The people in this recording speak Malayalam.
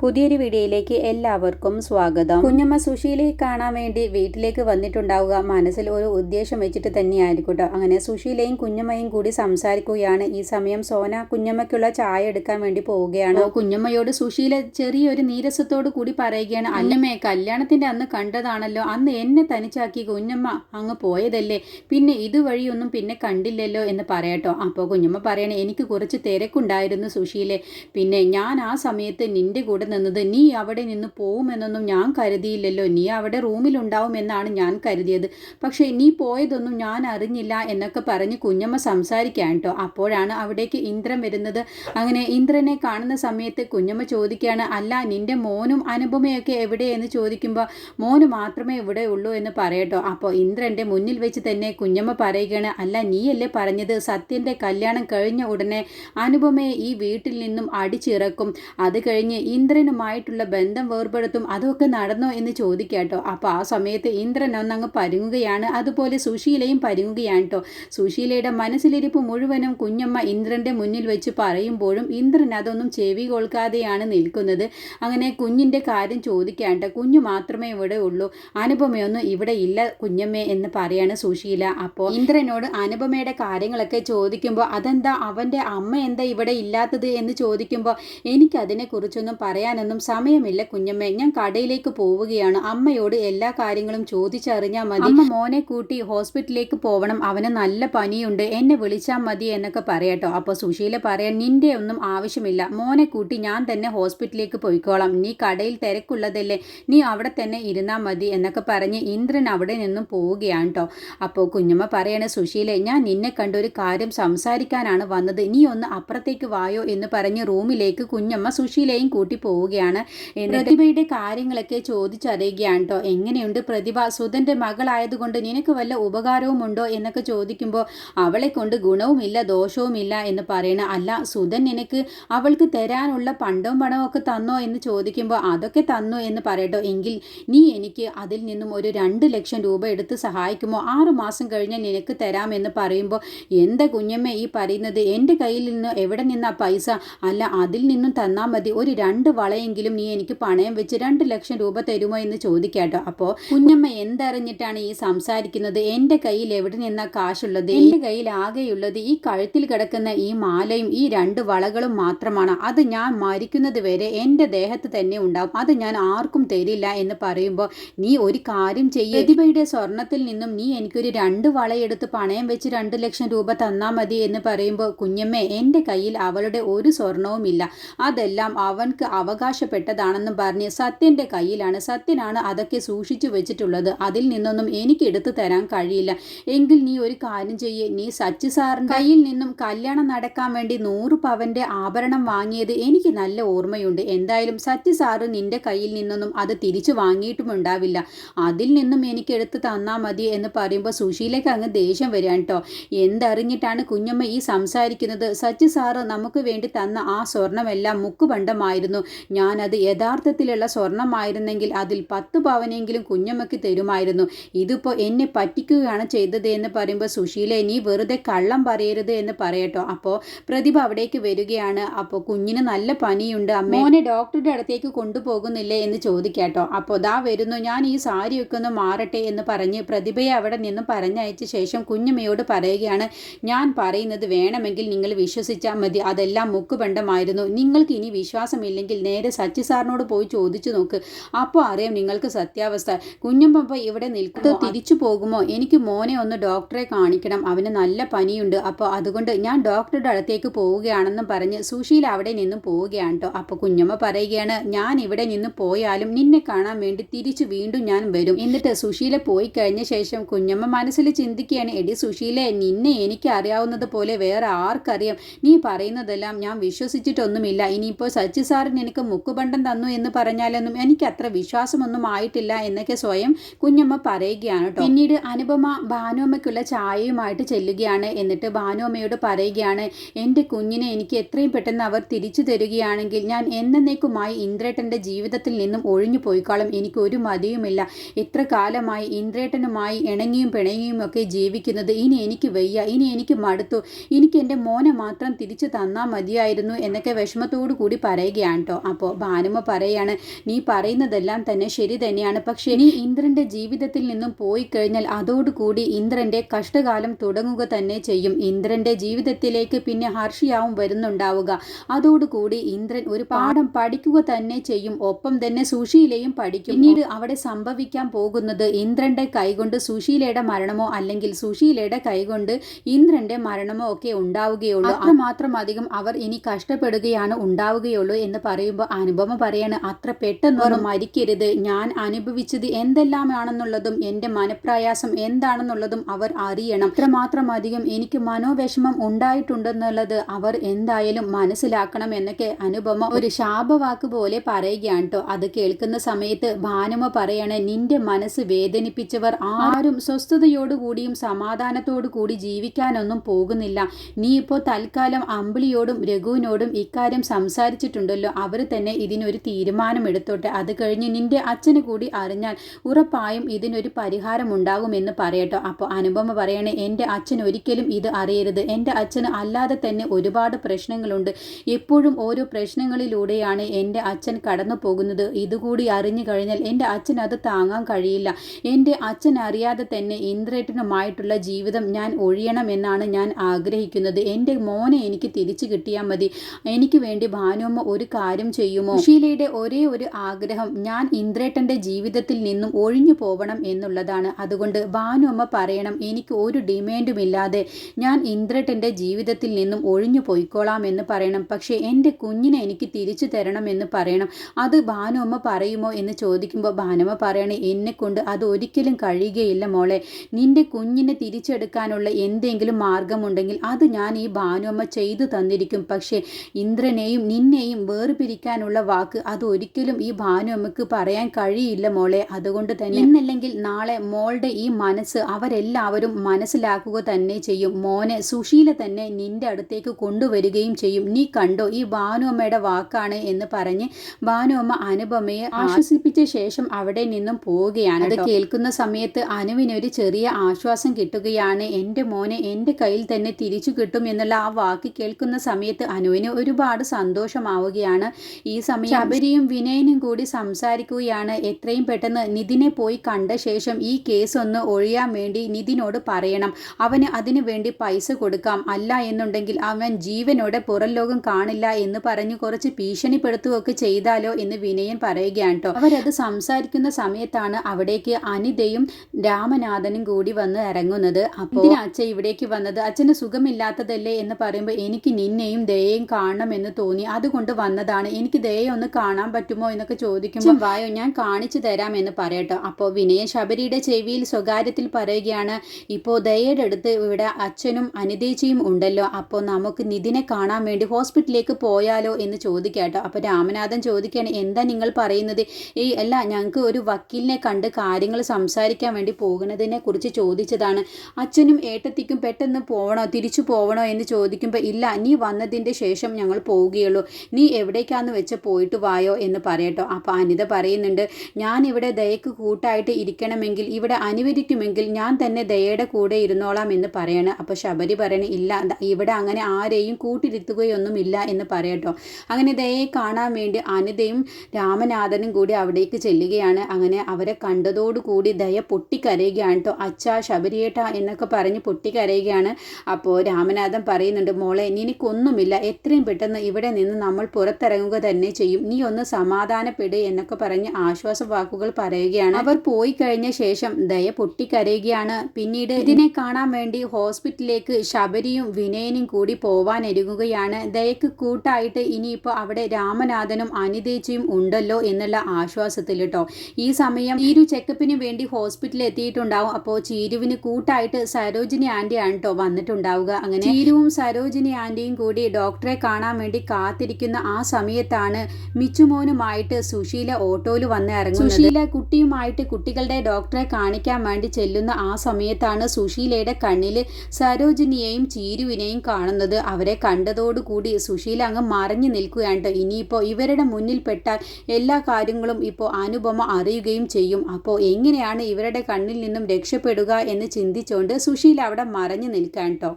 പുതിയൊരു വീഡിയോയിലേക്ക് എല്ലാവർക്കും സ്വാഗതം. കുഞ്ഞമ്മ സുശീലെ കാണാൻ വേണ്ടി വീട്ടിലേക്ക് വന്നിട്ടുണ്ടാവുക മനസ്സിൽ ഒരു ഉദ്ദേശം വെച്ചിട്ട് തന്നെയായിരിക്കും അങ്ങനെ സുശീലയും കുഞ്ഞമ്മയും കൂടി സംസാരിക്കുകയാണ്. ഈ സമയം സോന കുഞ്ഞമ്മയ്ക്കുള്ള ചായ എടുക്കാൻ വേണ്ടി പോവുകയാണ്. കുഞ്ഞമ്മയോട് സുശീല ചെറിയൊരു നീരസത്തോട് കൂടി പറയുകയാണ് അല്ലമ്മേ കല്യാണത്തിന്റെ അന്ന് കണ്ടതാണല്ലോ. അന്ന് എന്നെ തനിച്ചാക്കി കുഞ്ഞമ്മ അങ്ങ് പോയതല്ലേ. പിന്നെ ഇതുവഴിയൊന്നും പിന്നെ കണ്ടില്ലല്ലോ എന്ന് പറയട്ടോ. അപ്പോൾ കുഞ്ഞമ്മ പറയണേ എനിക്ക് കുറച്ച് തിരക്കുണ്ടായിരുന്നു സുശീലെ. പിന്നെ ഞാൻ ആ സമയത്ത് നിന്റെ കൂടെ നിന്നത്. നീ അവിടെ നിന്ന് പോകുമെന്നൊന്നും ഞാൻ കരുതിയില്ലല്ലോ. നീ അവിടെ റൂമിലുണ്ടാവുമെന്നാണ് ഞാൻ കരുതിയത്. പക്ഷേ നീ പോയതൊന്നും ഞാൻ അറിഞ്ഞില്ല എന്നൊക്കെ പറഞ്ഞ് കുഞ്ഞമ്മ സംസാരിക്കാൻ കേട്ടോ അപ്പോഴാണ് അവിടേക്ക് ഇന്ദ്രൻ വരുന്നത്. അങ്ങനെ ഇന്ദ്രനെ കാണുന്ന സമയത്ത് കുഞ്ഞമ്മ ചോദിക്കുകയാണ് അല്ല നിന്റെ മോനും അനുപമയൊക്കെ എവിടെയെന്ന് ചോദിക്കുമ്പോൾ മോന് മാത്രമേ ഇവിടെ ഉള്ളൂ എന്ന് പറയട്ടോ അപ്പോൾ ഇന്ദ്രന്റെ മുന്നിൽ വെച്ച് തന്നെ കുഞ്ഞമ്മ പറയുകയാണ് അല്ല നീയല്ലേ പറഞ്ഞത്? സത്യന്റെ കല്യാണം കഴിഞ്ഞ ഉടനെ അനുപമയെ ഈ വീട്ടിൽ നിന്നും അടിച്ചിറക്കും. അത് കഴിഞ്ഞ് ഇന്ദ്രൻ ഇന്ദ്രനുമായിട്ടുള്ള ബന്ധം വേർപെടുത്തും അതൊക്കെ നടന്നോ എന്ന് ചോദിക്കാട്ടോ അപ്പോൾ ആ സമയത്ത് ഇന്ദ്രൻ ഒന്നങ്ങ് പരുങ്ങുകയാണ്. അതുപോലെ സുശീലയും പരുങ്ങുകയാണ് കേട്ടോ. സുശീലയുടെ മനസ്സിലിരിപ്പ് മുഴുവനും കുഞ്ഞമ്മ ഇന്ദ്രന്റെ മുന്നിൽ വെച്ച് പറയുമ്പോഴും ഇന്ദ്രൻ അതൊന്നും ചെവി കൊൾക്കാതെയാണ് നിൽക്കുന്നത്. അങ്ങനെ കുഞ്ഞിന്റെ കാര്യം ചോദിക്കാണ്ട് കുഞ്ഞു മാത്രമേ ഇവിടെ ഉള്ളൂ. അനുപമയൊന്നും ഇവിടെ ഇല്ല കുഞ്ഞമ്മേ എന്ന് പറയാണ് സുശീല. അപ്പോൾ ഇന്ദ്രനോട് അനുപമയുടെ കാര്യങ്ങളൊക്കെ ചോദിക്കുമ്പോൾ അതെന്താ? അവന്റെ അമ്മ എന്താ ഇവിടെ ഇല്ലാത്തത്? എന്ന് ചോദിക്കുമ്പോൾ എനിക്കതിനെക്കുറിച്ചൊന്നും പറയാൻ പറയാനൊന്നും സമയമില്ല കുഞ്ഞമ്മ. ഞാൻ കടയിലേക്ക് പോവുകയാണ്. അമ്മയോട് എല്ലാ കാര്യങ്ങളും ചോദിച്ചറിഞ്ഞാൽ മതി. അമ്മ മോനെ കൂട്ടി ഹോസ്പിറ്റലിലേക്ക് പോവണം. അവന് നല്ല പനിയുണ്ട്. എന്നെ വിളിച്ചാൽ മതി എന്നൊക്കെ പറയട്ടോ. അപ്പോൾ സുശീല പറയാൻ നിന്റെ ഒന്നും ആവശ്യമില്ല. മോനെ കൂട്ടി ഞാൻ തന്നെ ഹോസ്പിറ്റലിലേക്ക് പോയിക്കോളാം. നീ കടയിൽ തിരക്കുള്ളതല്ലേ. നീ അവിടെ തന്നെ ഇരുന്നാൽ മതി എന്നൊക്കെ പറഞ്ഞ് ഇന്ദ്രൻ അവിടെ നിന്നും പോവുകയാണ് കേട്ടോ അപ്പോൾ കുഞ്ഞമ്മ പറയണ സുശീലെ ഞാൻ നിന്നെ കണ്ടൊരു കാര്യം സംസാരിക്കാനാണ് വന്നത്. നീ ഒന്ന് അപ്പുറത്തേക്ക് വായോ എന്ന് പറഞ്ഞ് റൂമിലേക്ക് കുഞ്ഞമ്മ സുശീലയും കൂട്ടി പോവുകയാണ്. പ്രതിഭയുടെ കാര്യങ്ങളൊക്കെ ചോദിച്ചറിയുകയാണ് കേട്ടോ എങ്ങനെയുണ്ട് പ്രതിഭ? സുധന്റെ മകളായതുകൊണ്ട് നിനക്ക് വല്ല ഉപകാരവും ഉണ്ടോ എന്നൊക്കെ ചോദിക്കുമ്പോൾ അവളെ കൊണ്ട് ഗുണവുമില്ല ദോഷവുമില്ല എന്ന് പറയണ അല്ല സുധൻ നിനക്ക് അവൾക്ക് തരാനുള്ള പണ്ടവും പണവും ഒക്കെ തന്നോ എന്ന് ചോദിക്കുമ്പോൾ അതൊക്കെ തന്നു എന്ന് പറയട്ടോ. എങ്കിൽ നീ എനിക്ക് അതിൽ നിന്നും ഒരു രണ്ട് ലക്ഷം രൂപ എടുത്ത് സഹായിക്കുമോ? ആറു മാസം കഴിഞ്ഞ് നിനക്ക് തരാമെന്ന് പറയുമ്പോൾ എന്താ കുഞ്ഞമ്മ ഈ പറയുന്നത്? എന്റെ കയ്യിൽ നിന്ന് എവിടെ നിന്നാ പൈസ? അല്ല അതിൽ നിന്നും തന്നാൽ മതി. ഒരു രണ്ട് വളയെങ്കിലും നീ എനിക്ക് പണയം വെച്ച് രണ്ട് ലക്ഷം രൂപ തരുമോ എന്ന് ചോദിക്കാട്ടോ. അപ്പോൾ കുഞ്ഞമ്മ എന്തറിഞ്ഞിട്ടാണ് ഈ സംസാരിക്കുന്നത്? എന്റെ കയ്യിൽ എവിടെ നിന്നാ കാശുള്ളത്? എന്റെ കയ്യിൽ ആകെയുള്ളത് ഈ കഴുത്തിൽ കിടക്കുന്ന ഈ മാലയും ഈ രണ്ട് വളകളും മാത്രമാണ്. അത് ഞാൻ മരിക്കുന്നത് വരെ എന്റെ ദേഹത്ത് തന്നെ ഉണ്ടാവും. അത് ഞാൻ ആർക്കും തരില്ല എന്ന് പറയുമ്പോൾ നീ ഒരു കാര്യം ചെയ്യ. പ്രതിഭയുടെ സ്വർണത്തിൽ നിന്നും നീ എനിക്കൊരു രണ്ട് വളയെടുത്ത് പണയം വെച്ച് രണ്ട് ലക്ഷം രൂപ തന്നാൽ മതി എന്ന് പറയുമ്പോൾ കുഞ്ഞമ്മ എന്റെ കയ്യിൽ അവളുടെ ഒരു സ്വർണവുമില്ല. അതെല്ലാം അവൻക്ക് അവകാശപ്പെട്ടതാണെന്നും പറഞ്ഞ് സത്യന്റെ കയ്യിലാണ്. സത്യനാണ് അതൊക്കെ സൂക്ഷിച്ചു വെച്ചിട്ടുള്ളത്. അതിൽ നിന്നൊന്നും എനിക്ക് എടുത്തു തരാൻ കഴിയില്ല. എങ്കിൽ നീ ഒരു കാര്യം ചെയ്യേ. നീ സച്ചി സാറിന്റെ കയ്യിൽ നിന്നും കല്യാണം നടക്കാൻ വേണ്ടി നൂറ് പവന്റെ ആഭരണം വാങ്ങിയത് എനിക്ക് നല്ല ഓർമ്മയുണ്ട്. എന്തായാലും സച്ചി സാറ് നിന്റെ കയ്യിൽ നിന്നൊന്നും അത് തിരിച്ചു വാങ്ങിയിട്ടുമുണ്ടാവില്ല അതിൽ നിന്നും എനിക്ക് എടുത്ത് തന്നാൽ മതി എന്ന് പറയുമ്പോൾ സുശീലയ്ക്ക് അങ്ങ് ദേഷ്യം വരികയാണ് കേട്ടോ എന്തറിഞ്ഞിട്ടാണ് കുഞ്ഞമ്മ ഈ സംസാരിക്കുന്നത്? സച്ചി സാറ് നമുക്ക് വേണ്ടി തന്ന ആ സ്വർണമെല്ലാം മുക്കുപണ്ടമായിരുന്നു. ഞാനത് യഥാർത്ഥത്തിലുള്ള സ്വർണമായിരുന്നെങ്കിൽ അതിൽ പത്ത് പവനെങ്കിലും കുഞ്ഞമ്മയ്ക്ക് തരുമായിരുന്നു. ഇതിപ്പോൾ എന്നെ പറ്റിക്കുകയാണ് ചെയ്തത് എന്ന് പറയുമ്പോൾ സുശീല നീ വെറുതെ കള്ളം പറയരുത് എന്ന് പറയട്ടോ. അപ്പോൾ പ്രതിഭ അവിടേക്ക് വരികയാണ്. അപ്പോൾ കുഞ്ഞിന് നല്ല പനിയുണ്ട്. അമ്മോനെ ഡോക്ടറുടെ അടുത്തേക്ക് കൊണ്ടുപോകുന്നില്ലേ എന്ന് ചോദിക്കാട്ടോ. അപ്പോൾ ദാ വരുന്നു. ഞാൻ ഈ സാരിയൊക്കെ ഒന്ന് മാറട്ടെ എന്ന് പറഞ്ഞ് പ്രതിഭയെ അവിടെ നിന്നും പറഞ്ഞയച്ച ശേഷം കുഞ്ഞമ്മയോട് പറയുകയാണ് ഞാൻ പറയുന്നത് വേണമെങ്കിൽ നിങ്ങൾ വിശ്വസിച്ചാൽ മതി. അതെല്ലാം മുക്കുബന്ധമായിരുന്നു നിങ്ങൾക്ക് ഇനി വിശ്വാസമില്ലെങ്കിൽ നേരെ സച്ചി സാറിനോട് പോയി ചോദിച്ചു നോക്ക്. അപ്പോൾ അറിയാം നിങ്ങൾക്ക് സത്യാവസ്ഥ. കുഞ്ഞുമ്പ ഇവിടെ നിൽക്കുമോ തിരിച്ചു പോകുമോ? എനിക്ക് മോനെ ഒന്ന് ഡോക്ടറെ കാണിക്കണം. അവന് നല്ല പനിയുണ്ട്. അപ്പോൾ അതുകൊണ്ട് ഞാൻ ഡോക്ടറുടെ അടുത്തേക്ക് പോവുകയാണെന്നും പറഞ്ഞ് സുശീല അവിടെ നിന്നും പോവുകയാണ് കേട്ടോ അപ്പോൾ കുഞ്ഞമ്മ പറയുകയാണ് ഞാൻ ഇവിടെ നിന്ന് പോയാലും നിന്നെ കാണാൻ വേണ്ടി തിരിച്ചു വീണ്ടും ഞാൻ വരും. എന്നിട്ട് സുശീല പോയി കഴിഞ്ഞ ശേഷം കുഞ്ഞമ്മ മനസ്സിൽ ചിന്തിക്കുകയാണ് എടി സുശീലെ നിന്നെ എനിക്ക് അറിയാവുന്നത് പോലെ വേറെ ആർക്കറിയാം? നീ പറയുന്നതെല്ലാം ഞാൻ വിശ്വസിച്ചിട്ടൊന്നുമില്ല. ഇനിയിപ്പോൾ സച്ചി സാറിന് എനിക്ക് മുക്കുബണ്ടം തന്നു എന്ന് പറഞ്ഞാലൊന്നും എനിക്ക് അത്ര വിശ്വാസമൊന്നും ആയിട്ടില്ല എന്നൊക്കെ സ്വയം കുഞ്ഞമ്മ പറയുകയാണ് കേട്ടോ. പിന്നീട് അനുപമ ഭാനുമ്മയ്ക്കുള്ള ചായയുമായിട്ട് ചെല്ലുകയാണ്. എന്നിട്ട് ഭാനുമ്മയോട് പറയുകയാണ് എന്റെ കുഞ്ഞിനെ എനിക്ക് എത്രയും പെട്ടെന്ന് അവർ തിരിച്ചു തരികയാണെങ്കിൽ ഞാൻ എന്നേക്കുമായി ഇന്ദ്രേട്ടന്റെ ജീവിതത്തിൽ നിന്നും ഒഴിഞ്ഞു പോയിക്കോളും. എനിക്ക് ഒരു മതിയുമില്ല. ഇത്ര കാലമായി ഇന്ദ്രേട്ടനുമായി ഇണങ്ങിയും പിണങ്ങിയും ഒക്കെ ജീവിക്കുന്നത് ഇനി എനിക്ക് വയ്യ. ഇനി എനിക്ക് മടുത്തു. എനിക്ക് എന്റെ മോനെ മാത്രം തിരിച്ചു തന്നാൽ മതിയായിരുന്നു എന്നൊക്കെ വിഷമത്തോടു കൂടി പറയുകയാണ് കേട്ടോ. അപ്പോൾ ഭാനുമ പറയാണ് നീ പറയുന്നതെല്ലാം തന്നെ ശരി തന്നെയാണ്. പക്ഷേ നീ ഇന്ദ്രന്റെ ജീവിതത്തിൽ നിന്നും പോയി കഴിഞ്ഞാൽ അതോടുകൂടി ഇന്ദ്രന്റെ കഷ്ടകാലം തുടങ്ങുക തന്നെ ചെയ്യും. ഇന്ദ്രന്റെ ജീവിതത്തിലേക്ക് പിന്നെ ഹർഷിയാവും വരുന്നുണ്ടാവുക. അതോടുകൂടി ഇന്ദ്രൻ ഒരു പാഠം പഠിക്കുക തന്നെ ചെയ്യും. ഒപ്പം തന്നെ സുശീലയും പഠിക്കും. പിന്നീട് അവിടെ സംഭവിക്കാൻ പോകുന്നത് ഇന്ദ്രന്റെ കൈകൊണ്ട് സുശീലയുടെ മരണമോ അല്ലെങ്കിൽ സുശീലയുടെ കൈകൊണ്ട് ഇന്ദ്രന്റെ മരണമോ ഒക്കെ ഉണ്ടാവുകയുള്ളൂ. അത്രമാത്രം അധികം അവർ ഇനി കഷ്ടപ്പെടുകയാണ് ഉണ്ടാവുകയുള്ളൂ എന്ന് പറയുമ്പോൾ അനുപമ പറയാണ് അത്ര പെട്ടെന്ന് മരിക്കരുത്. ഞാൻ അനുഭവിച്ചത് എന്തെല്ലാമാണെന്നുള്ളതും എന്റെ മനപ്രയാസം എന്താണെന്നുള്ളതും അവർ അറിയണം. അത്രമാത്രം അധികം എനിക്ക് മനോവിഷമം ഉണ്ടായിട്ടുണ്ടെന്നുള്ളത് അവർ എന്തായാലും മനസ്സിലാക്കണം എന്നൊക്കെ അനുപമ ഒരു ശാപവാക്ക് പോലെ പറയുകയാണ് കേട്ടോ. അത് കേൾക്കുന്ന സമയത്ത് ഭാനുമ പറയാണ് നിന്റെ മനസ്സ് വേദനിപ്പിച്ചവർ ആരും സ്വസ്ഥതയോടുകൂടിയും സമാധാനത്തോടു കൂടി ജീവിക്കാനൊന്നും പോകുന്നില്ല. നീ ഇപ്പോ തൽക്കാലം അമ്പിളിയോടും രഘുവിനോടും ഇക്കാര്യം സംസാരിച്ചിട്ടുണ്ടല്ലോ. അവർ തന്നെ ഇതിനൊരു തീരുമാനം എടുത്തോട്ടെ അത് കഴിഞ്ഞ് നിന്റെ അച്ഛന് കൂടി അറിഞ്ഞാൽ ഉറപ്പായും ഇതിനൊരു പരിഹാരം ഉണ്ടാകുമെന്ന് പറയട്ടോ. അപ്പോൾ അനുപമ പറയണേ എന്റെ അച്ഛൻ ഒരിക്കലും ഇത് അറിയരുത്. എന്റെ അച്ഛന് അല്ലാതെ തന്നെ ഒരുപാട് പ്രശ്നങ്ങളുണ്ട്. എപ്പോഴും ഓരോ പ്രശ്നങ്ങളിലൂടെയാണ് എന്റെ അച്ഛൻ കടന്നു പോകുന്നത്. ഇതുകൂടി അറിഞ്ഞു കഴിഞ്ഞാൽ എന്റെ അച്ഛൻ അത് താങ്ങാൻ കഴിയില്ല. എന്റെ അച്ഛൻ അറിയാതെ തന്നെ ഇന്ദ്രേട്ടനുമായിട്ടുള്ള ജീവിതം ഞാൻ ഒഴിയണമെന്നാണ് ഞാൻ ആഗ്രഹിക്കുന്നത്. എന്റെ മോനെ എനിക്ക് തിരിച്ചു കിട്ടിയാൽ മതി. എനിക്ക് വേണ്ടി ഭാനുമ്മ ഒരു കാര്യം ചെയ്യുമോ? ഷീലയുടെ ഒരേ ഒരു ആഗ്രഹം ഞാൻ ഇന്ദ്രേട്ടന്റെ ജീവിതത്തിൽ നിന്നും ഒഴിഞ്ഞു പോവണം എന്നുള്ളതാണ്. അതുകൊണ്ട് ഭാനുമ്മ പറയണം എനിക്ക് ഒരു ഡിമാൻഡും ഇല്ലാതെ ഞാൻ ഇന്ദ്രേട്ടന്റെ ജീവിതത്തിൽ നിന്നും ഒഴിഞ്ഞു പോയിക്കോളാം എന്ന് പറയണം. പക്ഷേ എന്റെ കുഞ്ഞിനെ എനിക്ക് തിരിച്ചു തരണം എന്ന് പറയണം. അത് ഭാനുമ്മ പറയുമോ എന്ന് ചോദിക്കുമ്പോൾ ഭാനുമ്മ പറയണേ എന്നെ കൊണ്ട് അത് ഒരിക്കലും കഴിയുകയില്ല മോളെ. നിന്റെ കുഞ്ഞിനെ തിരിച്ചെടുക്കാനുള്ള എന്തെങ്കിലും മാർഗമുണ്ടെങ്കിൽ അത് ഞാൻ ഈ ബാനുമ്മ ചെയ്തു തന്നിരിക്കും. പക്ഷേ ഇന്ദ്രനെയും നിന്നെയും വേർപിരിക്കാനുള്ള വാക്ക് അത് ഒരിക്കലും ഈ ഭാനുമ്മക്ക് പറയാൻ കഴിയില്ല മോളെ. അതുകൊണ്ട് തന്നെ ഇന്നല്ലെങ്കിൽ നാളെ മോളുടെ ഈ മനസ്സ് അവരെല്ലാവരും മനസ്സിലാക്കുക തന്നെ ചെയ്യും. മോനെ സുശീല തന്നെ നിന്റെ അടുത്തേക്ക് കൊണ്ടുവരികയും ചെയ്യും. നീ കണ്ടോ ഈ ഭാനു അമ്മയുടെ വാക്കാണ് എന്ന് പറഞ്ഞ് ഭാനു അമ്മ അനുപമയെ ആശ്വസിപ്പിച്ച ശേഷം അവിടെ നിന്നും പോവുകയാണ് അത് കേൾക്കുന്ന സമയത്ത് അനുവിനൊരു ചെറിയ ആശ്വാസം കിട്ടുകയാണ്. എന്റെ മോനെ എന്റെ കയ്യിൽ തന്നെ തിരിച്ചു കിട്ടും എന്നുള്ള ആ വാക്ക് കേൾക്കുന്ന സമയത്ത് അനുവിന് ഒരുപാട് സന്തോഷമാവുകയാണ്. ഈ സമയം ശബരിയും വിനയനും കൂടി സംസാരിക്കുകയാണ്. എത്രയും പെട്ടെന്ന് നിതിനെ പോയി കണ്ട ശേഷം ഈ കേസ് ഒന്ന് ഒഴിയാൻ വേണ്ടി നിതിനോട് പറയണം. അവന് അതിനു വേണ്ടി പൈസ കൊടുക്കാം. അല്ല എന്നുണ്ടെങ്കിൽ അവൻ ജീവനോടെ പുറം ലോകം കാണില്ല എന്ന് പറഞ്ഞ് കുറച്ച് ഭീഷണിപ്പെടുത്തുകയൊക്കെ ചെയ്താലോ എന്ന് വിനയൻ പറയുകയാണ് കേട്ടോ. അവരത് സംസാരിക്കുന്ന സമയത്താണ് അവിടേക്ക് അനിതയും രാമനാഥനും കൂടി വന്ന് ഇറങ്ങുന്നത്. അപ്പോൾ അച്ഛൻ ഇവിടേക്ക് വന്നത്? അച്ഛന് സുഖമില്ലാത്തതല്ലേ എന്ന് പറയുമ്പോൾ എനിക്ക് നിന്നെയും ദയയും കാണണം എന്ന് തോന്നി. അതുകൊണ്ട് വന്നതാണ്. എനിക്ക് ദയ ഒന്ന് കാണാൻ പറ്റുമോ എന്നൊക്കെ ചോദിക്കുമ്പോൾ വായോ ഞാൻ കാണിച്ചു തരാം എന്ന് പറയട്ടോ. അപ്പോൾ വിനയൻ ശബരിയുടെ ചെവിയിൽ സ്വകാര്യത്തിൽ പറയുകയാണ് ഇപ്പോൾ ദയയുടെ അടുത്ത് ഇവിടെ അച്ഛനും അനിതേച്ചിയും ഉണ്ടല്ലോ. അപ്പോൾ നമുക്ക് നിതിനെ കാണാൻ വേണ്ടി ഹോസ്പിറ്റലിലേക്ക് പോയാലോ എന്ന് ചോദിക്കാട്ടോ. അപ്പോൾ രാമനാഥൻ ചോദിക്കുകയാണ് എന്താ നിങ്ങൾ പറയുന്നത്? ഈ അല്ല ഞങ്ങൾക്ക് ഒരു വക്കീലിനെ കണ്ട് കാര്യങ്ങൾ സംസാരിക്കാൻ വേണ്ടി പോകുന്നതിനെ കുറിച്ച് ചോദിച്ചതാണ്. അച്ഛനും ഏട്ടത്തിക്കും പെട്ടെന്ന് പോകണോ തിരിച്ചു പോകണോ എന്ന് ചോദിക്കുമ്പോൾ ഇല്ല നീ വന്നതിന്റെ ശേഷം ഞങ്ങൾ പോവുകയുള്ളൂ. നീ എവിടേക്കാന്ന് വെച്ച് പോയിട്ട് വായോ എന്ന് പറയട്ടോ. അപ്പോൾ അനിത പറയുന്നുണ്ട് ഞാൻ ഇവിടെ ദയക്ക് കൂട്ടായിട്ട് ഇരിക്കണമെങ്കിൽ ഇവിടെ അനുവദിക്കുമെങ്കിൽ ഞാൻ തന്നെ ദയയുടെ കൂടെ ഇരുന്നോളാം എന്ന് പറയണം. അപ്പോൾ ശബരി പറയണ ഇല്ല ഇവിടെ അങ്ങനെ ആരെയും കൂട്ടിരുത്തുകയൊന്നുമില്ല എന്ന് പറയട്ടോ. അങ്ങനെ ദയയെ കാണാൻ വേണ്ടി അനിതയും രാമനാഥനും കൂടി അവിടേക്ക് ചെല്ലുകയാണ്. അങ്ങനെ അവരെ കണ്ടതോടുകൂടി ദയ പൊട്ടിക്കരയുകയാണ് കേട്ടോ. അച്ഛാ ശബരിയേട്ട എന്നൊക്കെ പറഞ്ഞ് പൊട്ടിക്കരയുകയാണ്. അപ്പോൾ രാമനാഥൻ പറയുന്നുണ്ട് മോളെ നിനക്കൊന്നുമില്ല. എത്രയും പെട്ടെന്ന് ഇവിടെ നിന്ന് നമ്മൾ പുറത്തിറങ്ങുക തന്നെ ചെയ്യും. നീ ഒന്ന് സമാധാനപ്പെട് എന്നൊക്കെ പറഞ്ഞ് ആശ്വാസ വാക്കുകൾ പറയുകയാണ്. അവർ പോയി കഴിഞ്ഞ ശേഷം ദയ പൊട്ടിക്കരയുകയാണ്. പിന്നീട് ഇതിനെ കാണാൻ വേണ്ടി ഹോസ്പിറ്റലിലേക്ക് ശബരിയും വിനയനും കൂടി പോവാനൊരുങ്ങുകയാണ്. ദയക്ക് കൂട്ടായിട്ട് ഇനിയിപ്പോൾ അവിടെ രാമനാഥനും അനിതേച്ചിയും ഉണ്ടല്ലോ എന്നുള്ള ആശ്വാസത്തിൽ കേട്ടോ ഈ സമയം ചീരു ചെക്കപ്പിന് വേണ്ടി ഹോസ്പിറ്റലിൽ എത്തിയിട്ടുണ്ടാവും. അപ്പോൾ ചീരുവിന് കൂട്ടായിട്ട് സരോജിനി ആന്റിയാണ് കേട്ടോ വന്നിട്ടുണ്ടാവുക. അങ്ങനെ ചീരുവും സരോജിനി ആന്റിയും കൂടി ഡോക്ടറെ കാണാൻ വേണ്ടി കാത്തിരിക്കുന്ന ആ സമയത്താണ് മിച്ചുമോനുമായിട്ട് സുശീല ഓട്ടോയിൽ വന്ന് ഇറങ്ങുന്നത്. സുശീല കുട്ടിയുമായിട്ട് കുട്ടികളുടെ ഡോക്ടറെ കാണിക്കാൻ വേണ്ടി ചെല്ലുന്ന ആ സമയത്താണ് സുശീലയുടെ കണ്ണിൽ സരോജിനിയെയും ചീരുവിനെയും കാണുന്നത്. അവരെ കണ്ടതോടുകൂടി സുശീല അങ്ങ് മറഞ്ഞു നിൽക്കുകയാണ്. ഇനിയിപ്പോൾ ഇവരുടെ മുന്നിൽ പെട്ടാൽ എല്ലാ കാര്യങ്ങളും ഇപ്പോൾ അനുപമ അറിയുകയും ചെയ്യും. അപ്പോൾ എങ്ങനെയാണ് ഇവരുടെ കണ്ണിൽ നിന്നും രക്ഷപ്പെടുക എന്ന് ചിന്തിച്ചുകൊണ്ട് സുശീല അവിടെ മറഞ്ഞു നിൽക്കാൻ കേട്ടോ